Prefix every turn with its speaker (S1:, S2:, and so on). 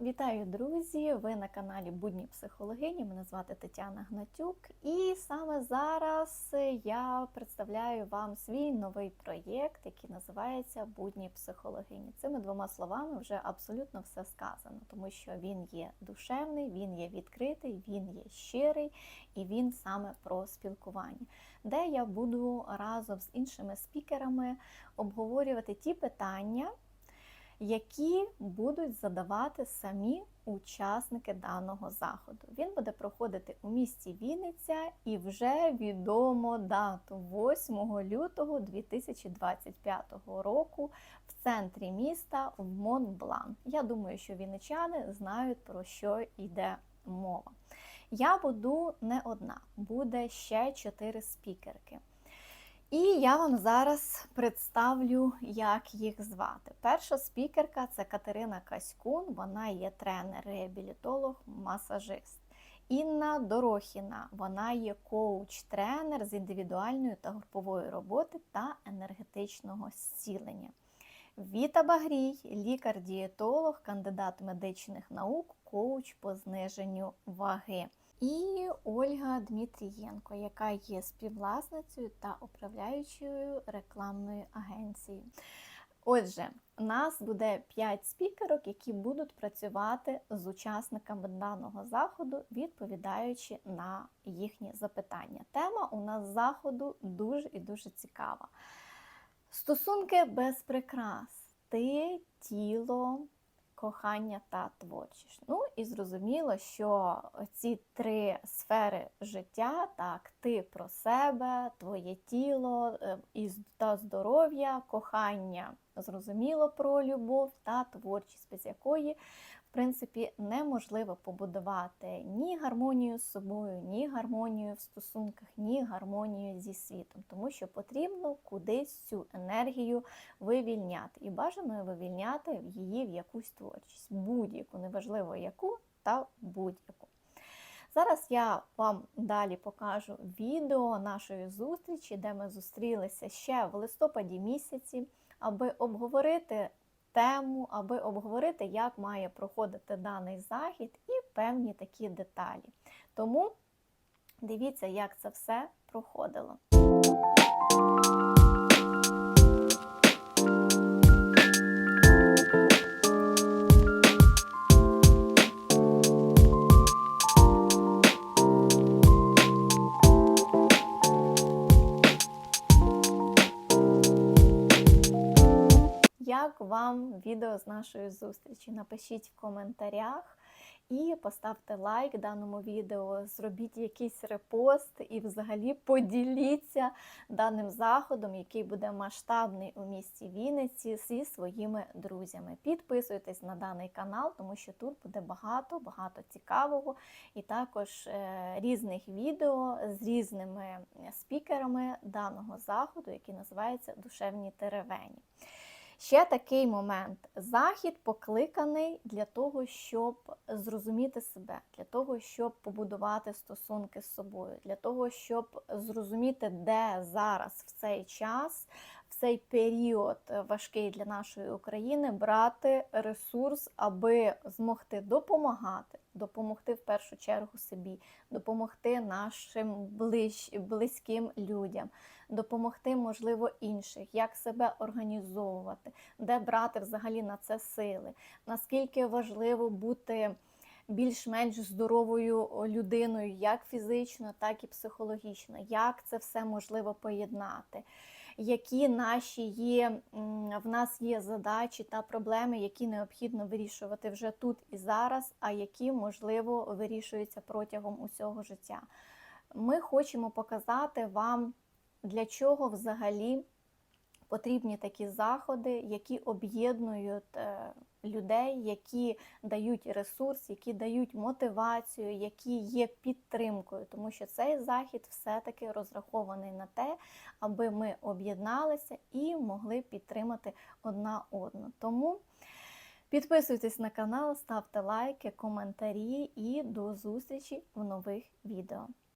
S1: Вітаю, друзі! Ви на каналі Будні психологині. Мене звати Тетяна Гнатюк, і саме зараз я представляю вам свій новий проєкт, який називається Будні психологині. Цими двома словами вже абсолютно все сказано, тому що він є душевний, він є відкритий, він є щирий і він саме про спілкування, де я буду разом з іншими спікерами обговорювати ті питання які будуть задавати самі учасники даного заходу. Він буде проходити у місті Вінниця і вже відомо дату 8 лютого 2025 року в центрі міста в Монблан. Я думаю, що вінничани знають про що йде мова. Я буду не одна, буде ще чотири спікерки. І я вам зараз представлю, як їх звати. Перша спікерка це Катерина Каськун, вона є тренер, реабілітолог, масажист. Інна Дорохіна, вона є коуч-тренер з індивідуальної та групової роботи та енергетичного зцілення. Віта Багрій, лікар-дієтолог, кандидат медичних наук, коуч по зниженню ваги. І Ольга Дмитрієнко, яка є співвласницею та управляючою рекламною агенцією. Отже, у нас буде 5 спікерок, які будуть працювати з учасниками даного заходу, відповідаючи на їхні запитання. Тема у нас заходу дуже і дуже цікава. Стосунки без прикрас. Ти, тіло, кохання та творчість. Ну і зрозуміло, що ці три сфери життя, так, ти про себе, твоє тіло е, та здоров'я, кохання, зрозуміло про любов та творчість, без якої в принципі, неможливо побудувати ні гармонію з собою, ні гармонію в стосунках, ні гармонію зі світом, тому що потрібно кудись цю енергію вивільняти. І бажано вивільняти її в якусь творчість, будь-яку, неважливо яку та будь-яку. Зараз я вам далі покажу відео нашої зустрічі, де ми зустрілися ще в листопаді місяці, аби обговорити тему, аби обговорити, як має проходити даний захід і певні такі деталі. Тому дивіться, як це все проходило. Як вам відео з нашої зустрічі? Напишіть в коментарях і поставте лайк даному відео, зробіть якийсь репост і взагалі поділіться даним заходом, який буде масштабний у місті Вінниці зі своїми друзями. Підписуйтесь на даний канал, тому що тут буде багато-багато цікавого і також е, різних відео з різними спікерами даного заходу, який називається Душевні теревені. Ще такий момент. Захід покликаний для того, щоб зрозуміти себе, для того, щоб побудувати стосунки з собою, для того, щоб зрозуміти, де зараз в цей час, в цей період важкий для нашої України брати ресурс, аби змогти допомагати, допомогти в першу чергу собі, допомогти нашим ближ, близьким людям допомогти, можливо, інших, як себе організовувати, де брати взагалі на це сили, наскільки важливо бути більш-менш здоровою людиною, як фізично, так і психологічно, як це все можливо поєднати. Які наші є, в нас є задачі та проблеми, які необхідно вирішувати вже тут і зараз, а які, можливо, вирішуються протягом усього життя. Ми хочемо показати вам для чого взагалі потрібні такі заходи, які об'єднують е, людей, які дають ресурс, які дають мотивацію, які є підтримкою, тому що цей захід все-таки розрахований на те, аби ми об'єдналися і могли підтримати одна одну. Тому підписуйтесь на канал, ставте лайки, коментарі і до зустрічі в нових відео.